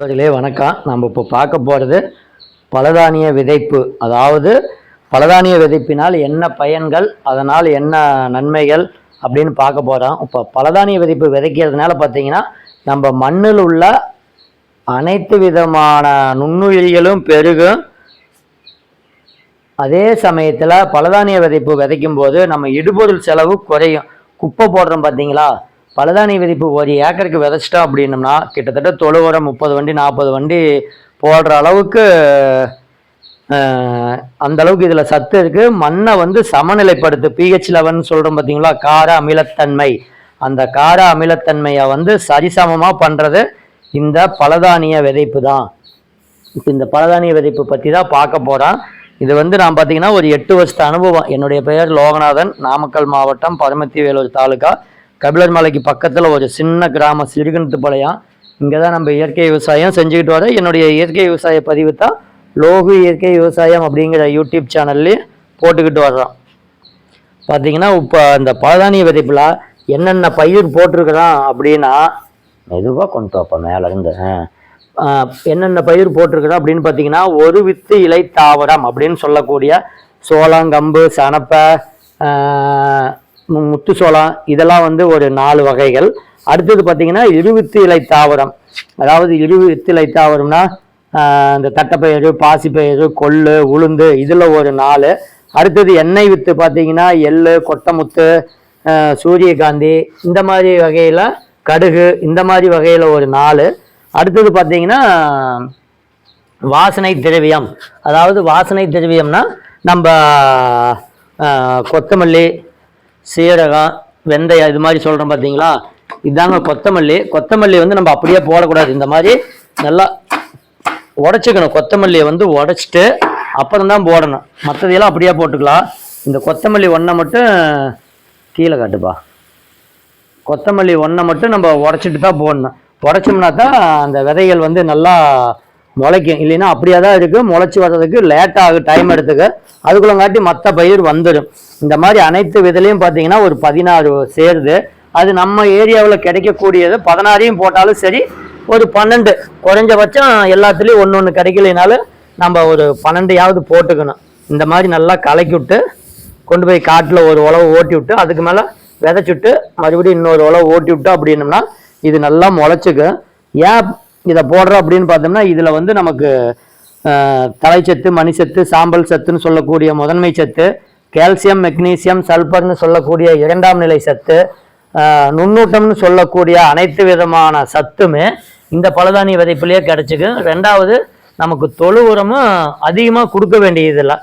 நண்பர்களே வணக்கம். நம்ம இப்போ பார்க்க போகிறது பலதானிய விதைப்பு. அதாவது பலதானிய விதைப்பினால் என்ன பயன்கள் அதனால் என்ன நன்மைகள் அப்படின்னு பார்க்க போகிறோம் இப்போ பலதானிய விதைப்பு விதைக்கிறதுனால பார்த்தீங்கன்னா நம்ம மண்ணில் உள்ள அனைத்து விதமான நுண்ணுயிரிகளும் பெருகும். அதே சமயத்தில் பலதானிய விதைப்பு விதைக்கும் போது நம்ம இடுபொருள் செலவு குறையும். குப்பை போடுறோம் பார்த்தீங்களா? பலதானிய விதைப்பு ஒரு ஏக்கருக்கு விதைச்சிட்டோம் அப்படின்னம்னா கிட்டத்தட்ட தொழு உரம் முப்பது வண்டி நாற்பது வண்டி போடுற அளவுக்கு அந்த அளவுக்கு இதில் சத்து இருக்குது மண்ணை வந்து சமநிலைப்படுத்து. பிஹெச் லெவன் சொல்கிறோம் பார்த்தீங்களா கார அமிலத்தன்மை. அந்த கார அமிலத்தன்மையை வந்து சரிசமமாக பண்ணுறது இந்த பலதானிய விதைப்பு தான். இப்போ இந்த பலதானிய விதைப்பு பற்றி தான் பார்க்க போகிறோம் இது வந்து நான் பார்த்தீங்கன்னா ஒரு எட்டு வருஷத்து அனுபவம். என்னுடைய பெயர் லோகநாதன் நாமக்கல் மாவட்டம் பரமத்தி வேலூர் தாலுக்கா கபிலர் மலைக்கு பக்கத்தில் ஒரு சின்ன கிராமம் சிறுகணத்துப்பாளையம் இங்கே தான் நம்ம இயற்கை விவசாயம் செஞ்சுக்கிட்டு வரோம். என்னுடைய இயற்கை விவசாய பதிவு தான் லோகு இயற்கை விவசாயம் அப்படிங்கிற யூடியூப் சேனல்லையும் போட்டுக்கிட்டு வர்றோம். பார்த்தீங்கன்னா இப்போ இந்த பலதானிய விதைப்பில் என்னென்ன பயிர் போட்டிருக்கிறோம் அப்படின்னா மெதுவாக கொண்டு வாப்பா மேலேருந்து என்னென்ன பயிர் போட்டிருக்கிறோம் அப்படின்னு பார்த்தீங்கன்னா ஒரு வித்து இலை தாவரம் அப்படின்னு சொல்லக்கூடிய சோளம் கம்பு சனப்பை முத்து சோளம் இதெல்லாம் வந்து ஒரு நாலு வகைகள். அடுத்தது பார்த்தீங்கன்னா இருவித்து இலை தாவரம். அதாவது இருவித்து இலை தாவரம்னா இந்த தட்டைப்பயிறு பாசிப்பயிறு கொள்ளு உளுந்து இதில் ஒரு நாலு. அடுத்தது எண்ணெய் வித்து பார்த்தீங்கன்னா எள்ளு கொட்டமுத்து சூரியகாந்தி இந்த மாதிரி வகையில் கடுகு இந்த மாதிரி வகையில் ஒரு நாலு. அடுத்தது பார்த்தீங்கன்னா வாசனை திரவியம். அதாவது வாசனை திரவியம்னா நம்ம கொத்தமல்லி சீரகம் வெந்தயம் இது மாதிரி சொல்கிறோம் பார்த்தீங்களா இதாங்க கொத்தமல்லி. கொத்தமல்லி வந்து நம்ம அப்படியே போடக்கூடாது. இந்த மாதிரி நல்லா உடச்சிக்கணும். கொத்தமல்லியை வந்து உடச்சிட்டு அப்புறம் தான் போடணும். மற்றதையெல்லாம் அப்படியே போட்டுக்கலாம். இந்த கொத்தமல்லி ஒன்றை மட்டும் கீழே காட்டுப்பா. கொத்தமல்லி ஒன்றை மட்டும் நம்ம உடச்சிட்டு தான் போடணும். உடச்சோம்னா தான் அந்த விதைகள் வந்து நல்லா முளைக்கும். இல்லைன்னா அப்படியே தான் இருக்குது முளைச்சி வர்றதுக்கு லேட் ஆகும் டைம் எடுத்துக்க. அதுக்குள்ளங்காட்டி மற்ற பயிர் வந்துடும் இந்த மாதிரி அனைத்து விதலையும் பார்த்தீங்கன்னா ஒரு பதினாறு சேருது. அது நம்ம ஏரியாவில் கிடைக்கக்கூடியது பதினாறையும் போட்டாலும் சரி ஒரு பன்னெண்டு. குறைஞ்சபட்சம் எல்லாத்துலேயும் ஒன்று ஒன்று கிடைக்கலைனாலும் நம்ம ஒரு பன்னெண்டையாவது போட்டுக்கணும். இந்த மாதிரி நல்லா கலக்கி விட்டு கொண்டு போய் காட்டில் ஒரு உழவு ஓட்டி விட்டு அதுக்கு மேலே விதைச்சுட்டு மறுபடியும் இன்னொரு உழவு ஓட்டி விட்டு அப்படின்னம்னா இது நல்லா முளைச்சிக்கும். ஏன் இதை போடுறோம் அப்படின்னு பார்த்தோம்னா இதில் வந்து நமக்கு தலைச்சத்து மணிச்சத்து சாம்பல் சத்துன்னு சொல்லக்கூடிய முதன்மை சத்து கால்சியம் மெக்னீசியம் சல்பர்னு சொல்லக்கூடிய இரண்டாம் நிலை சத்து நுண்ணூட்டம்னு சொல்லக்கூடிய அனைத்து விதமான சத்துமே இந்த பலதானிய விதைப்புலேயே கிடச்சிக்கும் ரெண்டாவது நமக்கு தொழு உரமும் அதிகமாக கொடுக்க வேண்டியதில்லை.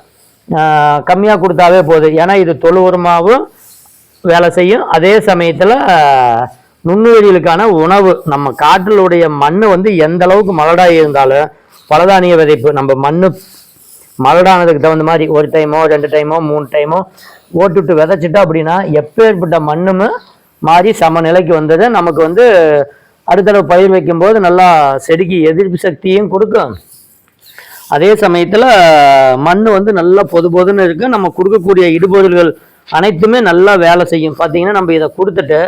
கம்மியாக கொடுத்தாவே போதும். ஏன்னா இது தொழு உரமாகவும் வேலை செய்யும். அதே சமயத்தில் நுண்ணுயிரிகளுக்கான உணவு. நம்ம காட்டிலுடைய மண் வந்து எந்த அளவுக்கு மலடாக இருந்தாலும் பலதானிய விதைப்பு. நம்ம மண் மலடானதுக்கு தகுந்த மாதிரி ஒரு டைமோ ரெண்டு டைமோ மூணு டைமோ ஓட்டுட்டு விதைச்சிட்டோம் அப்படின்னா எப்பேற்பட்ட மண்ணும் மாறி சமநிலைக்கு வந்தது. நமக்கு வந்து அடுத்த பயிர் வைக்கும்போது நல்லா செடிக்கு எதிர்ப்பு சக்தியும் கொடுக்கும். அதே சமயத்தில் மண் வந்து நல்லா பொது பொதுன்னு இருக்கு. நம்ம கொடுக்கக்கூடிய இடுபொருள்கள் அனைத்துமே நல்லா வேலை செய்யும். பார்த்தீங்கன்னா நம்ம இதை கொடுத்துட்டு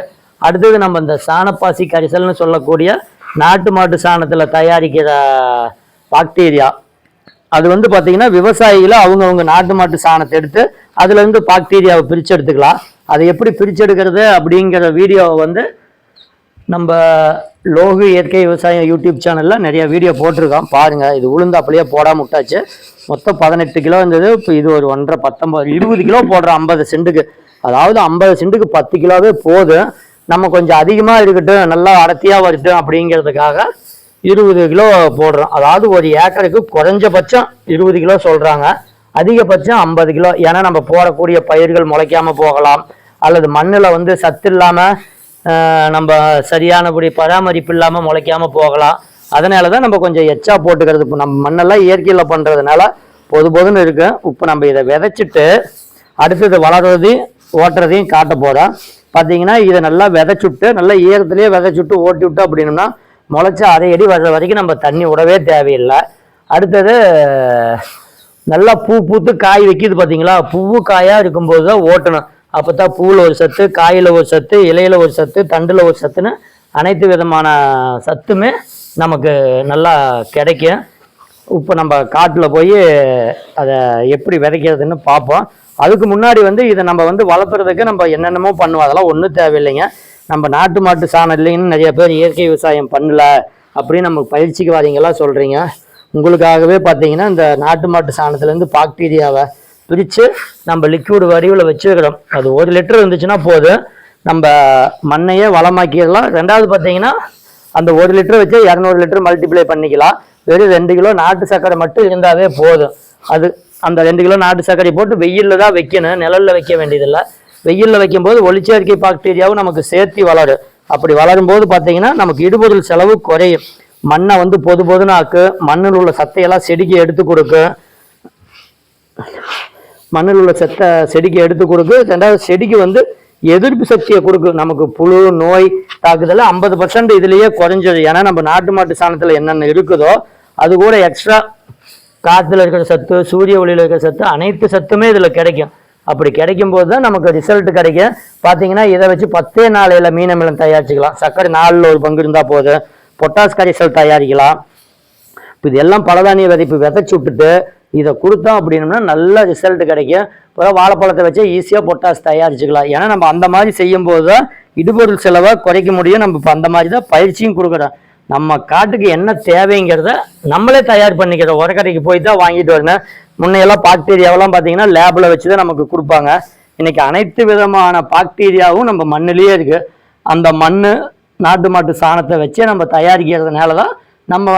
அடுத்தது நம்ம இந்த சாணப்பாசி கரிசல்னு சொல்லக்கூடிய நாட்டு மாட்டு சாணத்தில் தயாரிக்கிற பாக்டீரியா அது வந்து பார்த்தீங்கன்னா விவசாயிகளை அவங்கவுங்க நாட்டு மாட்டு சாணத்தை எடுத்து அதுலேருந்து பாக்டீரியாவை பிரித்து எடுத்துக்கலாம். அதை எப்படி பிரிச்செடுக்கிறது அப்படிங்கிற வீடியோவை வந்து நம்ம லோகு இயற்கை விவசாயம் யூடியூப் சேனலில் நிறைய வீடியோ போட்டிருக்கோம். பாருங்கள் இது உளுந்து அப்படியே போடாமல் விட்டாச்சு. மொத்தம் பதினெட்டு கிலோ இருந்தது. இப்போ இது ஒரு ஒன்றரை பத்தொம்பது இருபது கிலோ போடுறோம் ஐம்பது சென்ட்டுக்கு அதாவது ஐம்பது சென்ட்டுக்கு பத்து கிலோவே போதும். நம்ம கொஞ்சம் அதிகமாக இருக்கட்டும் நல்லா அடர்த்தியாக வரட்டும் அப்படிங்கிறதுக்காக இருபது கிலோ போடுறோம். அதாவது ஒரு ஏக்கருக்கு குறைஞ்சபட்சம் இருபது கிலோ சொல்கிறாங்க அதிகபட்சம் ஐம்பது கிலோ. ஏன்னா நம்ம போடக்கூடிய பயிர்கள் முளைக்காமல் போகலாம். அல்லது மண்ணில் வந்து சத்து இல்லாமல் நம்ம சரியானபடி பராமரிப்பு இல்லாமல் முளைக்காமல் போகலாம். அதனால தான் நம்ம கொஞ்சம் எச்சா போட்டுக்கிறது. இப்போ நம்ம மண்ணெல்லாம் இயற்கையில் பண்ணுறதுனால பொது பொதுன்னு இருக்கும் இப்போ நம்ம இதை விதைச்சிட்டு அடுத்தது வளர்றதையும் ஓட்டுறதையும் காட்ட போகிறோம் பார்த்தீங்கன்னா இதை நல்லா விதைச்சுட்டு நல்லா ஈரத்துலேயே விதைச்சுட்டு ஓட்டி விட்டோம் அப்படின்னா முளைச்சி அரை அடி வர்ற வரைக்கும் நம்ம தண்ணி விடவே தேவையில்லை. அடுத்தது நல்லா பூ பூத்து காய் வைக்கிது பார்த்தீங்களா பூவு காயாக இருக்கும்போது தான் ஓட்டணும். அப்போ தான் பூவில் ஒரு சத்து காயில் ஒரு சத்து இலையில் ஒரு சத்து தண்டில் ஒரு சத்துன்னு அனைத்து விதமான சத்துமே நமக்கு நல்லா கிடைக்கும். இப்போ நம்ம காட்டில் போய் அதை எப்படி விதைக்கிறதுன்னு பார்ப்போம். அதுக்கு முன்னாடி வந்து இதை நம்ம வந்து வளர்க்குறதுக்கு நம்ம என்னென்னமோ பண்ணுவோம். அதெல்லாம் ஒன்றும் தேவையில்லைங்க. நம்ம நாட்டு மாட்டு சாணம் இல்லைன்னு நிறைய பேர் இயற்கை விவசாயம் பண்ணல அப்படின்னு நம்ம பயிற்சிக்கு வரீங்களா சொல்கிறீங்க உங்களுக்காகவே பார்த்தீங்கன்னா இந்த நாட்டு மாட்டு சாணத்துலேருந்து பாக்டீரியாவை பிரித்து நம்ம லிக்விட் வடிவில் வச்சுக்கிறோம் அது ஒரு லிட்டர் இருந்துச்சுன்னா போதும். நம்ம மண்ணையே வளமாக்கிடலாம். ரெண்டாவது பார்த்தீங்கன்னா அந்த ஒரு லிட்டர் வச்சு இரநூறு லிட்டர் மல்டிப்ளை பண்ணிக்கலாம். வெறும் ரெண்டு கிலோ நாட்டு சர்க்கரை மட்டும் இருந்தாவே போதும். அது அந்த ரெண்டு கிலோ நாட்டு சர்க்கரை போட்டு வெயிலில் தான் வைக்கணும். நிழலில் வைக்க வேண்டியதில்லை. வெயிலில் வைக்கும்போது ஒளிச்சேர்க்கை பாக்டீரியாவும் நமக்கு சேர்த்து வளரும். அப்படி வளரும் போது பார்த்தீங்கன்னா நமக்கு இடுபொருள் செலவு குறையும். மண்ணை வந்து பொது பொதுன்னு ஆக்கு மண்ணில் உள்ள சத்தையெல்லாம் செடிக்கு எடுத்து கொடுக்கும் மண்ணில் உள்ள செத்தை செடிக்கு எடுத்து கொடுக்கு. ரெண்டாவது செடிக்கு வந்து எதிர்ப்பு சக்தியை கொடுக்கும் நமக்கு புழு நோய் தாக்குதல் ஐம்பது பர்சன்ட் இதுலேயே குறைஞ்சது ஏன்னா நம்ம நாட்டு மாட்டு சாணத்தில் என்னென்ன இருக்குதோ அது கூட எக்ஸ்ட்ரா காற்றுல இருக்கிற சத்து சூரிய ஒளியில் இருக்கிற சத்து அனைத்து சத்துமே இதில் கிடைக்கும். அப்படி கிடைக்கும் போது தான் நமக்கு ரிசல்ட் கிடைக்கும். பார்த்தீங்கன்னா இதை வச்சு பத்தே நாளையில் மீனமிலம் தயாரிச்சுக்கலாம். சர்க்கரை நாலில் ஒரு பங்கு இருந்தால் போதும். பொட்டாஸ் கரைசல் தயாரிக்கலாம். இப்போ இதெல்லாம் பலதானிய விதைப்பு. விதைச்சி விட்டுட்டு இதை கொடுத்தோம் அப்படின்னம்னா நல்ல ரிசல்ட் கிடைக்கும். அப்புறம் வாழைப்பழத்தை வச்சு ஈஸியாக பொட்டாஸ் தயாரிச்சுக்கலாம். ஏன்னா நம்ம அந்த மாதிரி செய்யும்போது தான் இடுபொருள் செலவை குறைக்க முடியும். நம்ம இப்போ அந்த மாதிரி தான் பயிற்சியும் கொடுக்குறோம். நம்ம காட்டுக்கு என்ன தேவைங்கிறத நம்மளே தயார் பண்ணிக்கிறோம் உரக்கடைக்கு போய் தான் வாங்கிட்டு வரணும் முன்னையெல்லாம் பாக்டீரியாவெல்லாம் பார்த்தீங்கன்னா லேபில் வச்சு தான் நமக்கு கொடுப்பாங்க. இன்னைக்கு அனைத்து விதமான பாக்டீரியாவும் நம்ம மண்ணிலேயே இருக்கு. அந்த மண் நாட்டு மாட்டு சாணத்தை வச்சே நம்ம தயாரிக்கிறதுனால தான் நம்ம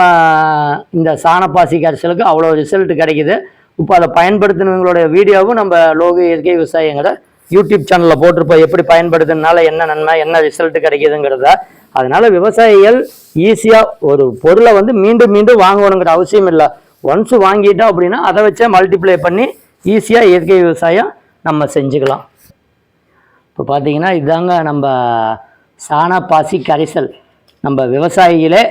இந்த சாணப்பாசி கரைசலுக்கு அவ்வளோ ரிசல்ட் கிடைக்குது. இப்போ அதை பயன்படுத்தினவங்களுடைய வீடியோவும் நம்ம லோக இயற்கை விவசாயங்களை யூடியூப் சேனலில் போட்டிருப்போம். எப்படி பயன்படுத்துறதுனால என்ன நன்மை என்ன ரிசல்ட் கிடைக்குதுங்கிறத. அதனால விவசாயிகள் ஈஸியாக ஒரு பொருளை வந்து மீண்டும் மீண்டும் வாங்கணுங்கிற அவசியம் இல்லை. ஒன்ஸ் வாங்கிட்டோம் அப்படின்னா அதை வச்சே மல்டிப்ளை பண்ணி ஈஸியாக இயற்கை விவசாயம் நம்ம செஞ்சுக்கலாம். இப்போ பார்த்தீங்கன்னா இதாங்க நம்ம சாணப்பாசி கரைசல். நம்ம விவசாயிகளே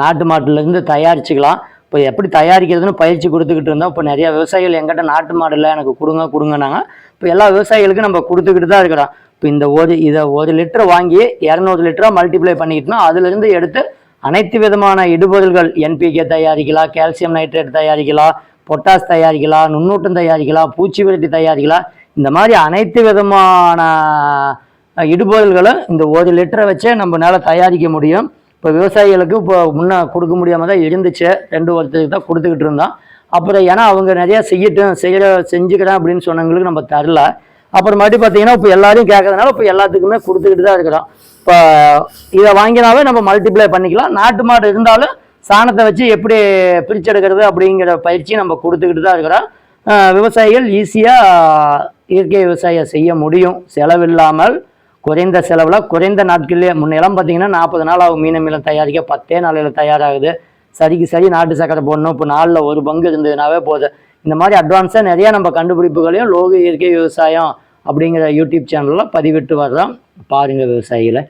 நாட்டு மாட்டுலேருந்து தயாரிச்சுக்கலாம். இப்போ எப்படி தயாரிக்கிறதுன்னு பயிற்சி கொடுத்துக்கிட்டு இருந்தோம். இப்போ நிறைய விவசாயிகள் எங்கிட்ட நாட்டு மாடு எனக்கு கொடுங்க கொடுங்கனாங்க இப்போ எல்லா விவசாயிகளுக்கும் நம்ம கொடுத்துக்கிட்டு தான் இருக்கிறோம். இப்போ இந்த ஒரு இதை ஒரு லிட்டர் வாங்கி இரநூறு லிட்டராக மல்டிப்ளை பண்ணிக்கிட்டோம்னா அதுலேருந்து எடுத்து அனைத்து விதமான இடுபொருள்கள் என்பிகே தயாரிக்கலாம் கால்சியம் நைட்ரேட் தயாரிக்கலாம் பொட்டாஸ் தயாரிக்கலாம் நுண்ணூட்டம் தயாரிக்கலாம் பூச்சி விரட்டி தயாரிக்கலாம். இந்த மாதிரி அனைத்து விதமான இடுபொருள்களும் இந்த ஒரு லிட்டரை வச்சே நம்மளால தயாரிக்க முடியும். இப்போ விவசாயிகளுக்கு இப்போ முன்னே கொடுக்க முடியாமல் தான் இருந்துச்சு. ரெண்டு வருஷத்துக்கு தான் கொடுத்துக்கிட்டு இருந்தோம். அப்புறம் ஏன்னா அவங்க நிறையா செய்யட்டும் செய்கிற செஞ்சுக்கிறேன் அப்படின்னு சொன்னவங்களுக்கு நம்ம தரல. அப்புறம் மறுபடியும் பார்த்தீங்கன்னா இப்போ எல்லாரையும் கேட்கறதுனால இப்போ எல்லாத்துக்குமே கொடுத்துக்கிட்டு தான் இருக்கிறோம். இப்போ இதை வாங்கினாவே நம்ம மல்டிப்ளை பண்ணிக்கலாம். நாட்டு மாடு இருந்தாலும் சாணத்தை வச்சு எப்படி பிரிச்செடுக்கிறது அப்படிங்கிற பயிற்சி நம்ம கொடுத்துக்கிட்டு தான் இருக்கிறோம். விவசாயிகள் ஈஸியாக இயற்கை விவசாயம் செய்ய முடியும். செலவில்லாமல் குறைந்த செலவில் குறைந்த நாட்கள்லேயே முன்னெல்லாம் பார்த்தீங்கன்னா நாற்பது நாள் ஆகும். மீன மீளம் தயாரிக்க பத்தே நாளையில் தயாராகுது. சரிக்கு சரி நாட்டு சக்கரை போடணும். இப்போ நாளில் ஒரு பங்கு இருந்ததுனாவே போதும். இந்த மாதிரி அட்வான்ஸாக நிறையா நம்ம கண்டுபிடிப்புகளையும் லோக இயற்கை விவசாயம் அப்படிங்கிற யூடியூப் சேனலில் பதிவிட்டு வர்றோம் பாருங்கள் விவசாயிகளை.